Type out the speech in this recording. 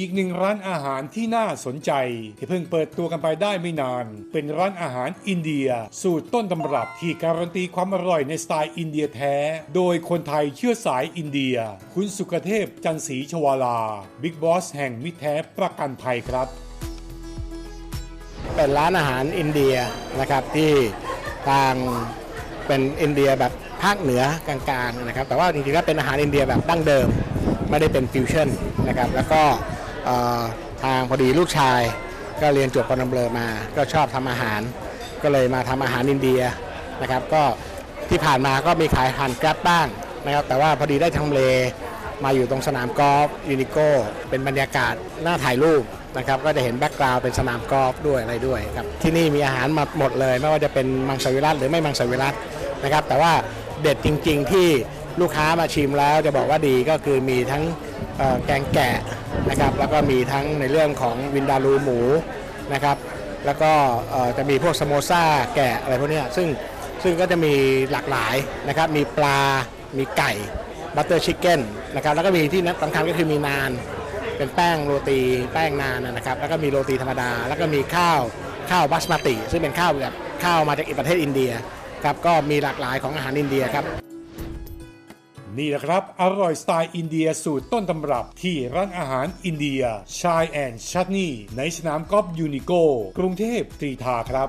อีกหนึ่งร้านอาหารที่น่าสนใจ ที่เพิ่งเปิดตัวกันไปได้ไม่นาน เป็นร้านอาหารอินเดีย สูตรต้นตำรับที่การันตีความอร่อยในสไตล์อินเดียแท้ โดยคนไทยเชื้อสายอินเดีย คุณสุกเทพจันศรีชวาลา บิ๊กบอสแห่งมิแท้ประกันภัยครับ เป็นร้านอาหารอินเดียนะครับที่ทางเป็นอินเดียแบบภาคเหนือกลางๆนะครับแต่ว่าจริงๆแล้วเป็นอาหารอินเดียแบบดั้งเดิมไม่ได้เป็นฟิวชั่นนะครับแล้วก็ ทางพอดีลูกชาย ก็เรียนจบปนเบลอมา ก็ชอบทำอาหาร ก็เลยมาทำอาหารอินเดียนะครับ ก็ที่ผ่านมาก็มีขายผ่านแกร็บบ้างนะครับ แต่ว่าพอดีได้ทำเลมาอยู่ตรงสนามกอล์ฟยูนิโกเป็นบรรยากาศน่าถ่ายรูปนะครับก็จะเห็นแบ็กกราวด์เป็นสนามกอล์ฟด้วยอะไรด้วยครับที่นี่มีอาหารมาหมดเลย ไม่ว่าจะเป็นมังสวิรัตหรือไม่มังสวิรัตนะครับ แต่ว่าเด็ดจริง ๆ ที่ลูกค้ามาชิมแล้วจะบอกว่าดีก็คือมีทั้ง แกงแกะนะครับแล้วก็มีทั้งในเรื่องของวินดาลูหมูนะครับแล้วก็จะมีพวกสโมซ่าแกะอะไรพวกนี้ซึ่งซึ่งก็จะมีหลากหลายนะครับมีปลา มีไก่บัตเตอร์ชิคเก้นนะครับแล้วก็มีที่สำคัญก็คือมีนาน เป็นแป้งโรตีแป้งนานนะครับแล้วก็มีโรตีธรรมดา แล้วก็มีข้าวข้าวบัสมาติ ซึ่งเป็นข้าวแบบข้าวมาจากประเทศอินเดียครับก็มีหลากหลายของอาหารอินเดียครับ นี่แหละครับ อร่อยสไตล์อินเดียสูตรต้นตำรับที่ร้านอาหารอินเดียชายแอนชัตนีในสนามกอล์ฟยูนิโกกรุงเทพตรีทาครับ